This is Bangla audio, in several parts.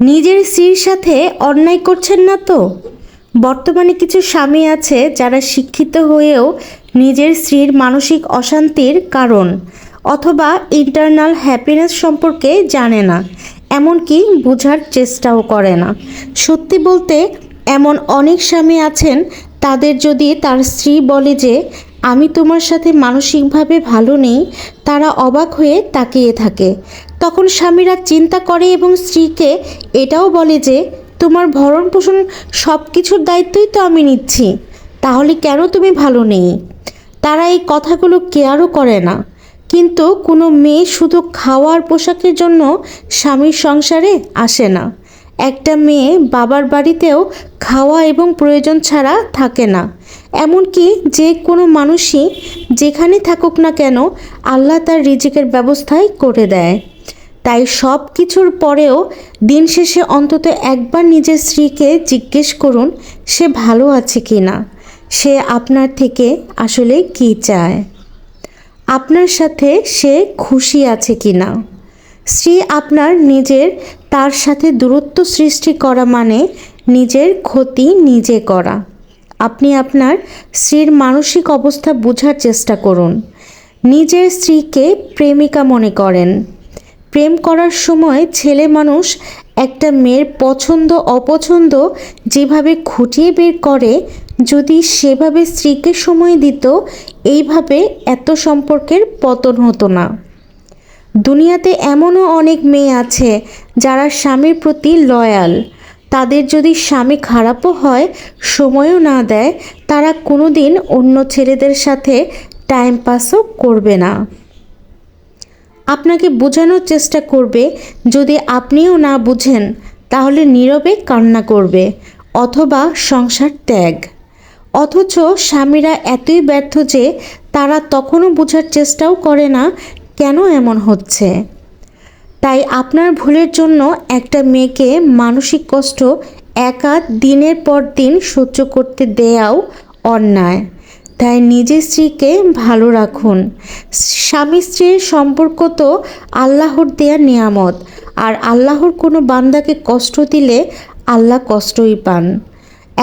নিজের স্ত্রীর সাথে অন্যায় করছেন না তো? বর্তমানে কিছু স্বামী আছে যারা শিক্ষিত হয়েও নিজের স্ত্রীর মানসিক অশান্তির কারণ অথবা ইন্টারনাল হ্যাপিনেস সম্পর্কে জানে না। এমনকি বোঝার চেষ্টাও করে না। সত্যি বলতে, এমন অনেক স্বামী আছেন, তাদের যদি তার স্ত্রী বলে যে, আমি তোমার সাথে মানসিকভাবে ভালো নেই, তারা অবাক হয়ে তাকিয়ে থাকে। তখন স্বামীরা চিন্তা করে এবং স্ত্রীকে এটাও বলে যে, তোমার ভরণ পোষণ সব কিছুর দায়িত্বই তো আমি নিচ্ছি। তাহলে কেন তুমি ভালো নেই? তারা এই কথাগুলো কেয়ারও করে না। কিন্তু কোনো মেয়ে শুধু খাওয়ার পোশাকের জন্য স্বামীর সংসারে আসে না। একটা মেয়ে বাবার বাড়িতেও খাওয়া এবং প্রয়োজন ছাড়া থাকে না। এমনকি যে কোনো মানুষই যেখানে থাকুক না কেন, আল্লাহ তার রিজিকের ব্যবস্থাই করে দেয়। তাই সব কিছুর পরেও দিন শেষে অন্তত একবার নিজের স্ত্রীকে জিজ্ঞেস করুন, সে ভালো আছে কি না? সে আপনার থেকে আসলে কি চায়? আপনার সাথে সে খুশি আছে কি না? স্ত্রী আপনার নিজের, তার সাথে দূরত্ব সৃষ্টি করা মানে নিজের ক্ষতি নিজে করা। আপনি আপনার স্ত্রীর মানসিক অবস্থা বোঝার চেষ্টা করুন। নিজের স্ত্রীকে প্রেমিকা মনে করেন। প্রেম করার সময় ছেলে মানুষ একটা মেয়ের পছন্দ, অপছন্দ যেভাবে খুঁটিয়ে বের করে, যদি সেভাবে স্ত্রীকে সময় দিত, এইভাবে এত সম্পর্কের পতন হতো না। দুনিয়াতে এমনও অনেক মেয়ে আছে যারা স্বামীর প্রতি লয়াল। তাদের যদি স্বামী খারাপও হয়, সময়ও না দেয়, তারা কোনো দিন অন্য ছেলেদের সাথে টাইম পাসও করবে না। আপনাকে বোঝানোর চেষ্টা করবে, যদি আপনিও না বুঝেন, তাহলে নীরবে কান্না করবে, অথবা সংসার ত্যাগ। অথচ স্বামীরা এতই ব্যর্থ যে তারা তখনও বোঝার চেষ্টাও করে না, কেন এমন হচ্ছে? তাই আপনার ভুলের জন্য একটা মেয়েকে মানসিক কষ্ট একা দিনের পর দিন সহ্য করতে দেয়াও অন্যায়। তাই নিজের স্ত্রীকে ভালো রাখুন। স্বামী স্ত্রীর সম্পর্ক তো আল্লাহর দেয়া নিয়ামত, আর আল্লাহর কোনো বান্দাকে কষ্ট দিলে আল্লাহ কষ্টই পান।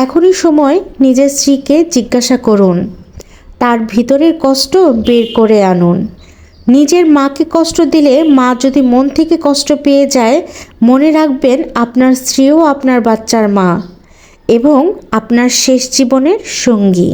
এখনই সময় নিজের স্ত্রীকে জিজ্ঞাসা করুন। তার ভিতরের কষ্ট বের করে আনুন। নিজের মাকে কষ্ট দিলে মা যদি মন থেকে কষ্ট পেয়ে যায়, মনে রাখবেন আপনার স্ত্রীও আপনার বাচ্চার মা এবং আপনার শেষ জীবনের সঙ্গী।